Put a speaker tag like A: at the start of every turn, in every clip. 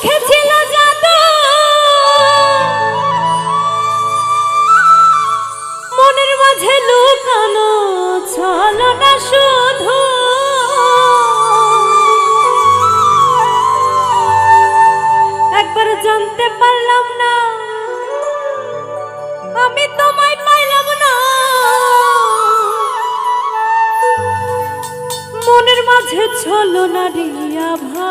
A: চোখে মনের মাঝে লুকানো ছলনা শুধু। একবার জানতে পারলাম না, আমি তোমায় মনের মাঝে ছলনা রিয়া ভা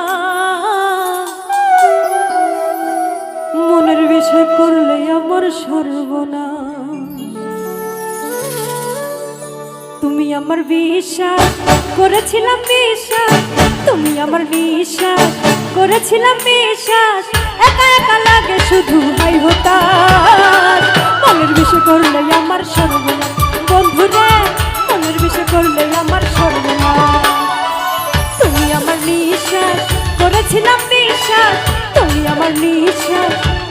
A: আমার সর্বনা তুমি আমার বিশ্বাস করেছিলাম বিশ্বাস। তুমি আমার বিশ্বাস করেছিলাম বিশ্বাস। একা একা লাগে শুধু হাই হতাশ মনের বিষয় করলে আমার সর্বনা বন্ধুরে মনের বিষয় করলে আমার সর্বনা তুমি আমার নিঃশ্বাস করেছিলাম বিশ্বাস। আমার নিশা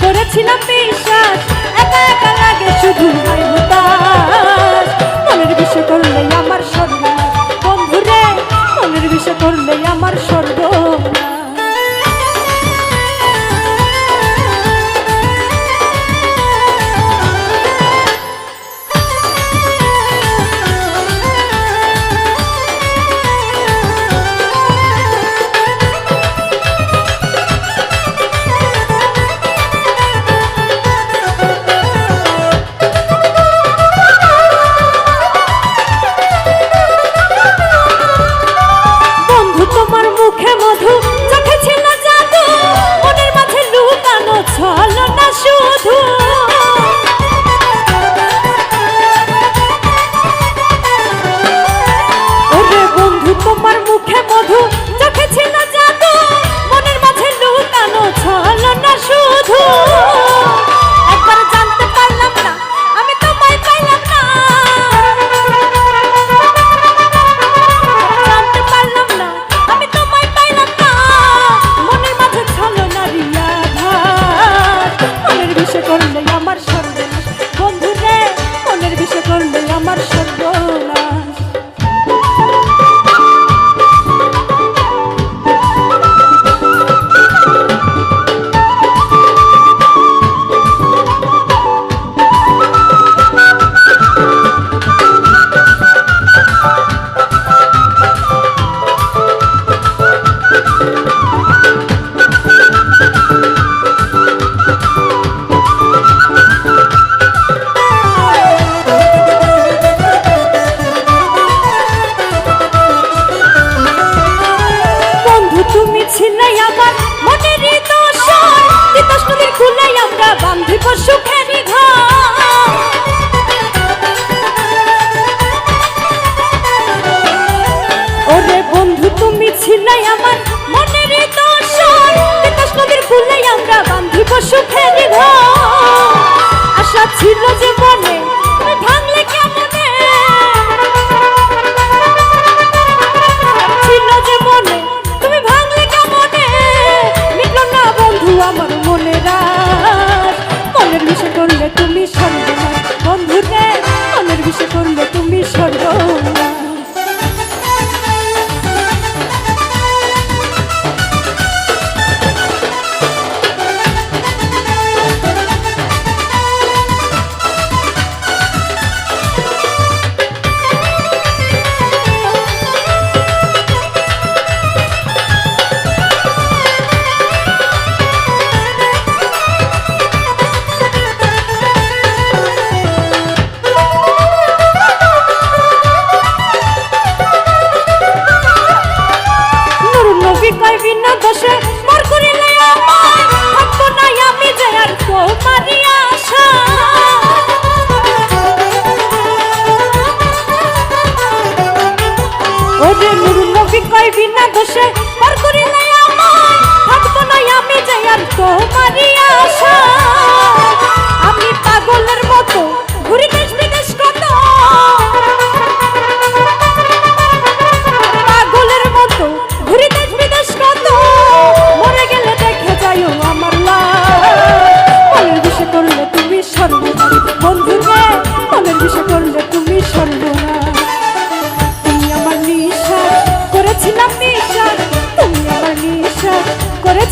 A: করেছিলাম বিশ্বাস একা একা লাগে শুধু হাই হতাশ। মনের বিষয় করলে আমার সর্বনাশ। বন্ধুরে, মনের বিষয় করলে আমার সর্বনাশ। শুধু দোষে মোর করিলে আমায় থাকব না আমি যে আর তোমারই আশা। ওরে নুর নবী কয় বিনা দোষে মোর করিলে আমায় থাকব না আমি যে আর তোমারই আশা।